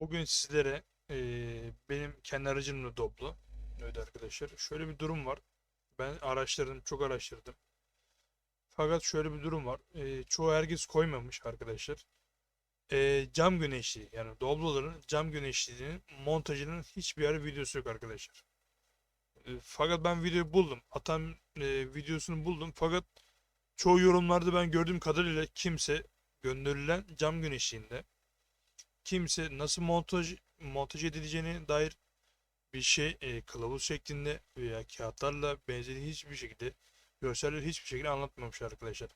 Bugün sizlere eee, benim kendi aracımla Doblo. Evet arkadaşlar. Şöyle bir durum var. Ben araştırdım, çok araştırdım. Fakat şöyle bir durum var. Eee, çoğu herkes koymamış arkadaşlar. Eee, cam güneşliği yani Doblo'ların cam güneşliğinin montajının hiçbir yer videosu yok arkadaşlar. Eee, fakat ben videoyu buldum. Atan eee, videosunu buldum. Fakat çoğu yorumlarda ben gördüğüm kadarıyla kimse gönderilen cam güneşliğinde kimse nasıl montaj montaj edileceğine dair bir şey e, kılavuz şeklinde veya kağıtlarla benzeri hiçbir şekilde görseller hiçbir şekilde anlatmamış arkadaşlar.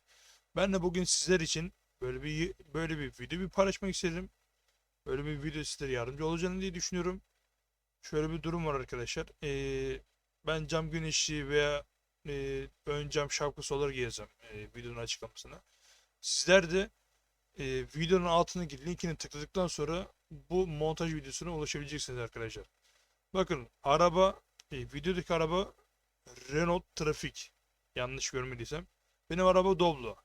Ben de bugün sizler için böyle bir böyle bir video bir paylaşmak istedim. Böyle bir video sizlere yardımcı olacağını diye düşünüyorum. Şöyle bir durum var arkadaşlar. Ee, ben cam güneşli veya e, ön cam şapkası olarak yazacağım e, videonun açıklamasına. Sizler de e, videonun altındaki linkini tıkladıktan sonra bu montaj videosuna ulaşabileceksiniz arkadaşlar. Bakın araba, e, videodaki araba Renault Traffic. Yanlış görmediysem. Benim araba Doblo.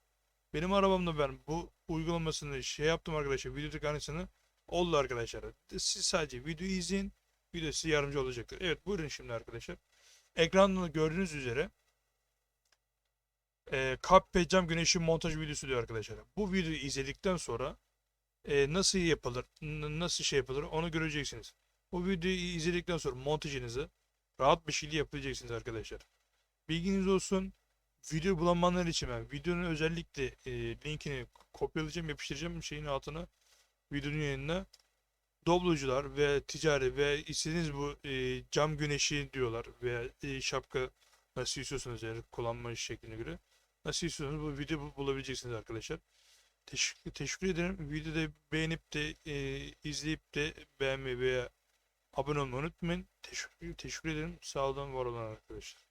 Benim arabamda ben bu uygulamasını şey yaptım arkadaşlar. Videodaki aynısını oldu arkadaşlar. Siz sadece videoyu izleyin. Video size yardımcı olacaktır. Evet buyurun şimdi arkadaşlar. Ekranda gördüğünüz üzere e, kap ve cam güneşi montaj videosu diyor arkadaşlar. Bu videoyu izledikten sonra e, nasıl yapılır, nasıl şey yapılır onu göreceksiniz. Bu videoyu izledikten sonra montajınızı rahat bir şekilde yapabileceksiniz arkadaşlar. Bilginiz olsun. Video bulamayanlar için ben videonun özellikle e, linkini kopyalayacağım, yapıştıracağım şeyin altına videonun yanına doblocular ve ticari ve istediğiniz bu e, cam güneşi diyorlar veya e, şapka nasıl istiyorsanız yani kullanma şekline göre nasıl istiyorsanız bu videoyu bulabileceksiniz arkadaşlar. Teşekkür, teşekkür ederim. Videoda beğenip de e, izleyip de beğenmeyi veya abone olmayı unutmayın. Teşekkür, teşekkür ederim. Sağ olun, var olun arkadaşlar.